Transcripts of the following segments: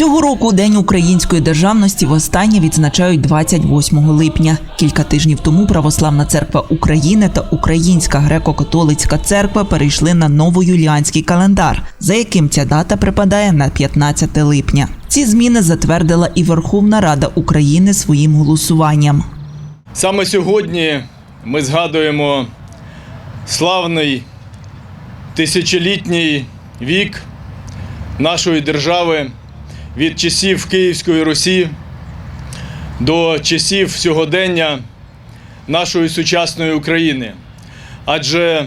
Цього року День української державності востаннє відзначають 28 липня. Кілька тижнів тому Православна церква України та Українська греко-католицька церква перейшли на новоюліанський календар, за яким ця дата припадає на 15 липня. Ці зміни затвердила і Верховна Рада України своїм голосуванням. Саме сьогодні ми згадуємо славний тисячолітній вік нашої держави від часів Київської Русі до часів сьогодення нашої сучасної України. Адже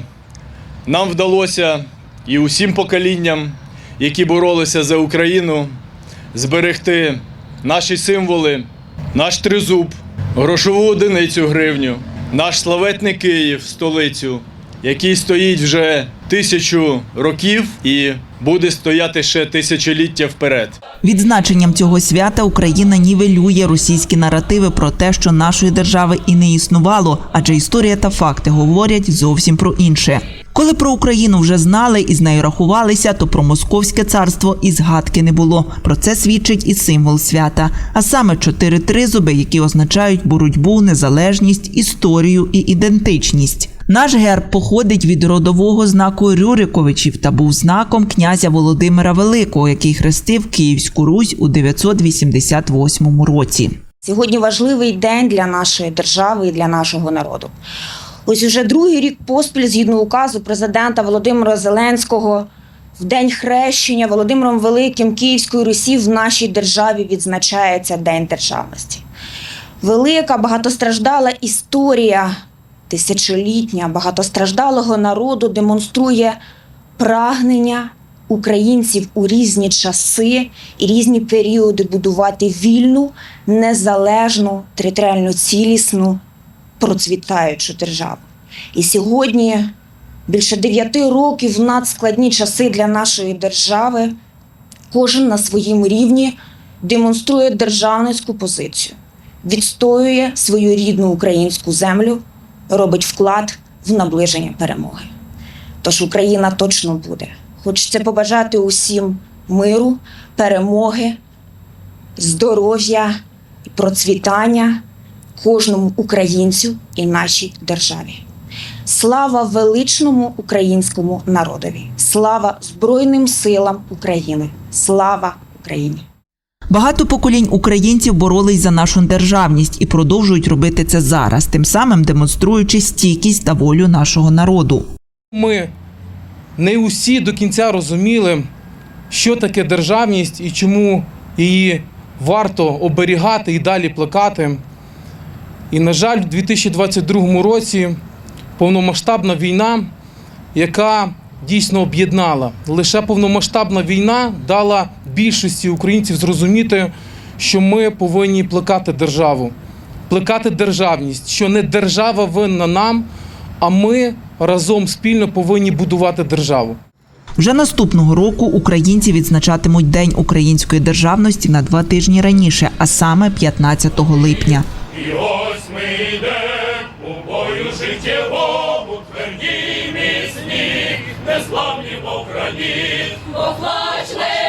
нам вдалося і усім поколінням, які боролися за Україну, зберегти наші символи, наш тризуб, грошову одиницю гривню, наш славетний Київ, столицю, який стоїть вже тисячу років і буде стояти ще тисячоліття вперед. Відзначенням цього свята Україна нівелює російські наративи про те, що нашої держави і не існувало, адже історія та факти говорять зовсім про інше. Коли про Україну вже знали і з нею рахувалися, то про московське царство і згадки не було. Про це свідчить і символ свята, а саме чотири тризуби, які означають боротьбу, незалежність, історію і ідентичність. Наш герб походить від родового знаку Рюриковичів та був знаком князя Володимира Великого, який хрестив Київську Русь у 988 році. Сьогодні важливий день для нашої держави і для нашого народу. Ось уже другий рік поспіль, згідно указу президента Володимира Зеленського, в день хрещення Володимиром Великим Київської Русі в нашій державі відзначається День державності. Велика багатостраждала історія тисячолітня багатостраждалого народу демонструє прагнення українців у різні часи і різні періоди будувати вільну, незалежну, територіально цілісну, процвітаючу державу. І сьогодні, більше дев'яти років в надскладні часи для нашої держави, кожен на своїм рівні демонструє державницьку позицію, відстоює свою рідну українську землю, робить вклад в наближення перемоги. Тож Україна точно буде. Хочеться побажати усім миру, перемоги, здоров'я і процвітання кожному українцю і нашій державі. Слава величному українському народові! Слава Збройним силам України! Слава Україні! Багато поколінь українців боролись за нашу державність і продовжують робити це зараз, тим самим демонструючи стійкість та волю нашого народу. Ми не усі до кінця розуміли, що таке державність і чому її варто оберігати і далі плекати. І, на жаль, в 2022 році повномасштабна війна, яка дійсно об'єднала. Лише повномасштабна війна дала більшості українців зрозуміти, що ми повинні плекати державу, плекати державність, що не держава винна нам, а ми разом спільно повинні будувати державу. Вже наступного року українці відзначатимуть День української державності на два тижні раніше, а саме 15 липня. І ось ми йдем у бою життєвому, тверді міцні, незламні мов граніт. Бо плач не